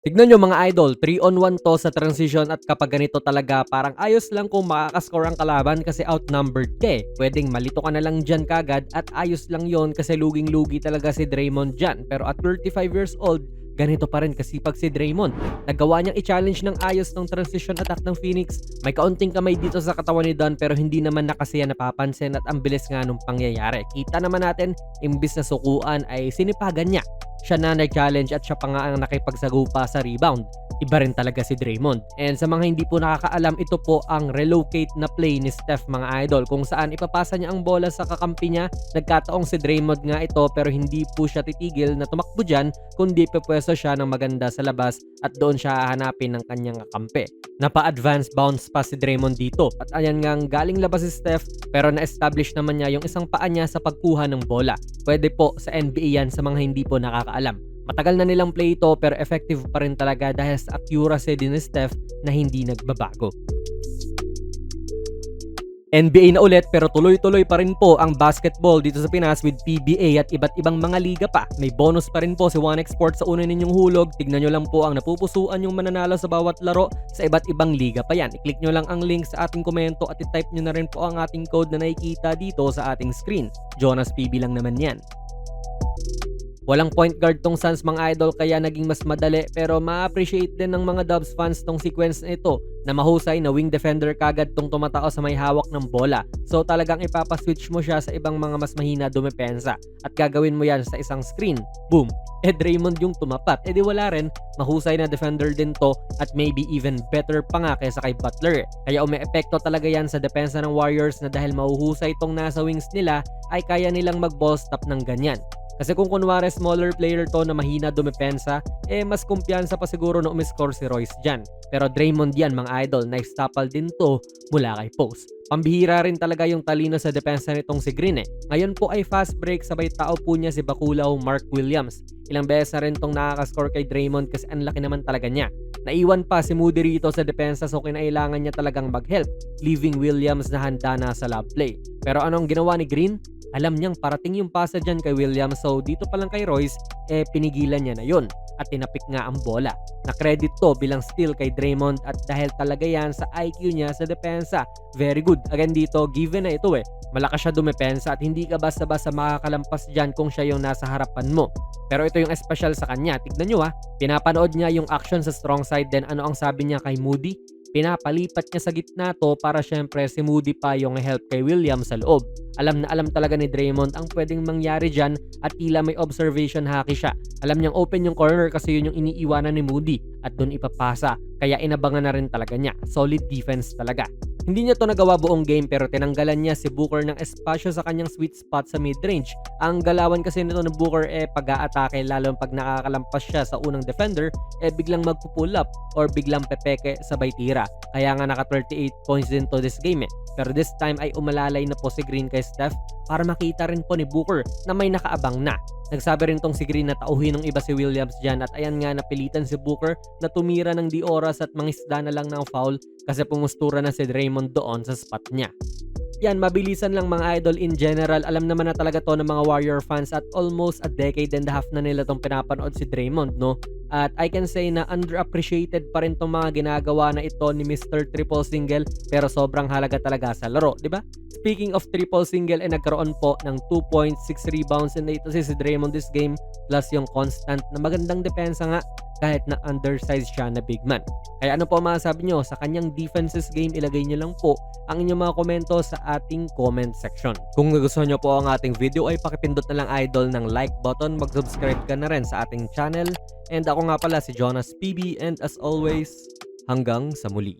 Tignan nyo mga idol, 3 on 1 to sa transition at kapag ganito talaga parang ayos lang kung makakascore ang kalaban kasi outnumbered ka eh. Pwedeng malito ka na lang dyan kagad at ayos lang yon kasi luging-lugi talaga si Draymond dyan. Pero at 35 years old, ganito pa rin kasipag si Draymond. Nagawa niyang i-challenge ng ayos ng transition attack ng Phoenix. May kaunting kamay dito sa katawan ni Don pero hindi naman nakasiya napapansin at ang bilis nga nung pangyayari. Kita naman natin, imbis na sukuan ay sinipagan niya siya na nag-challenge at siya pa nga ang nakipagsagupa sa rebound. Iba rin talaga si Draymond. And sa mga hindi po nakakaalam, ito po ang relocate na play ni Steph mga idol kung saan ipapasa niya ang bola sa kakampi niya. Nagkataong si Draymond nga ito pero hindi po siya titigil na tumakbo dyan kundi pepwesto siya ng maganda sa labas at doon siya hahanapin ng kanyang kakampi. Napa-advance bounce pa si Draymond dito at ayan nga galing labas si Steph pero na-establish naman niya yung isang paa niya sa pagkuha ng bola. Pwede po sa NBA yan sa mga hindi po nakakaalam. Matagal na nilang play ito pero effective pa rin talaga dahil sa accuracy din ni Steph na hindi nagbabago. NBA na ulit pero tuloy-tuloy pa rin po ang basketball dito sa Pinas with PBA at iba't ibang mga liga pa. May bonus pa rin po si 1x Sports sa una ninyong hulog. Tignan nyo lang po ang napupusuan yung mananalo sa bawat laro sa iba't ibang liga pa yan. I-click nyo lang ang link sa ating komento at i-type nyo na rin po ang ating code na nakikita dito sa ating screen. Jonas PB lang naman yan. Walang point guard tong Suns mga idol kaya naging mas madali pero ma-appreciate din ng mga Dubs fans tong sequence na ito na mahusay na wing defender kagad tong tumatao sa may hawak ng bola. So talagang ipapaswitch mo siya sa ibang mga mas mahina dumepensa at gagawin mo yan sa isang screen. Boom! Eh Draymond yung tumapat. Eh di wala rin, mahusay na defender din to at maybe even better pa nga kaysa kay Butler. Kaya umeepekto talaga yan sa depensa ng Warriors na dahil mahuhusay tong nasa wings nila ay kaya nilang mag-ball stop ng ganyan. Kasi kung kunwari smaller player to na mahina dumepensa, eh mas kumpiyansa pa siguro na umiscore si Royce dyan. Pero Draymond yan mga idol, nice tapal din to mula kay Post. Pambihira rin talaga yung talino sa depensa nitong si Green eh. Ngayon po ay fast break sabay tao po niya si Bakulaw Mark Williams. Ilang beses na rin tong nakakascore kay Draymond kasi ang laki naman talaga niya. Naiwan pa si Moody rito sa depensa so kinailangan niya talagang mag-help, leaving Williams na handa na sa love play. Pero anong ginawa ni Green? Alam niyang parating yung pasa dyan kay Williams so dito pa lang kay Royce eh pinigilan niya na yon at tinapik nga ang bola. Na-credit to bilang steal kay Draymond at dahil talaga yan sa IQ niya sa depensa. Very good. Again dito, given na ito eh. Malakas siya dumepensa at hindi ka basta-basta makakalampas dyan kung siya yung nasa harapan mo. Pero ito yung special sa kanya. Tignan nyo ah, pinapanood niya yung action sa strong side then ano ang sabi niya kay Moody? Pinapalipat niya sa gitna to para syempre si Moody pa yung help kay William sa loob. Alam na alam talaga ni Draymond ang pwedeng mangyari dyan at tila may observation haki siya. Alam niyang open yung corner kasi yun yung iniiwanan ni Moody at doon ipapasa. Kaya inabangan na rin talaga niya. Solid defense talaga. Hindi niya to nagawa buong game pero tinanggalan niya si Booker ng espasyo sa kanyang sweet spot sa mid-range. Ang galawan kasi nito ng Booker eh pag-aatake lalo pag nakakalampas siya sa unang defender eh biglang magpo-pull up or biglang pepeke sabay tira. Kaya nga naka 38 points din to this game eh. Pero this time ay umalalay na po si Green kay Steph para makita rin po ni Booker na may nakaabang na. Nagsabi rin tong si Green na tauhin ng iba si Williams dyan at ayan nga napilitan si Booker na tumira ng di oras at mangisda na lang ng foul kasi pumustura na si Draymond doon sa spot niya. Yan, mabilisan lang mga idol in general. Alam naman na talaga to ng mga Warrior fans at almost a decade and a half na nila tong pinapanood si Draymond, no? At I can say na underappreciated pa rin tong mga ginagawa na ito ni Mr. Triple Single pero sobrang halaga talaga sa laro, di ba? Speaking of triple single, eh nagkaroon po ng 2.6 rebounds and 8 assists si Draymond this game plus yung constant na magandang depensa nga kahit na undersized siya na big man. Kaya ano po masasabi nyo sa kanyang defenses game, ilagay nyo lang po ang inyong mga komento sa ating comment section. Kung nagustuhan nyo po ang ating video ay pakipindot na lang idol ng like button, mag-subscribe ka na rin sa ating channel. And ako nga pala si Jonas PB and as always, hanggang sa muli.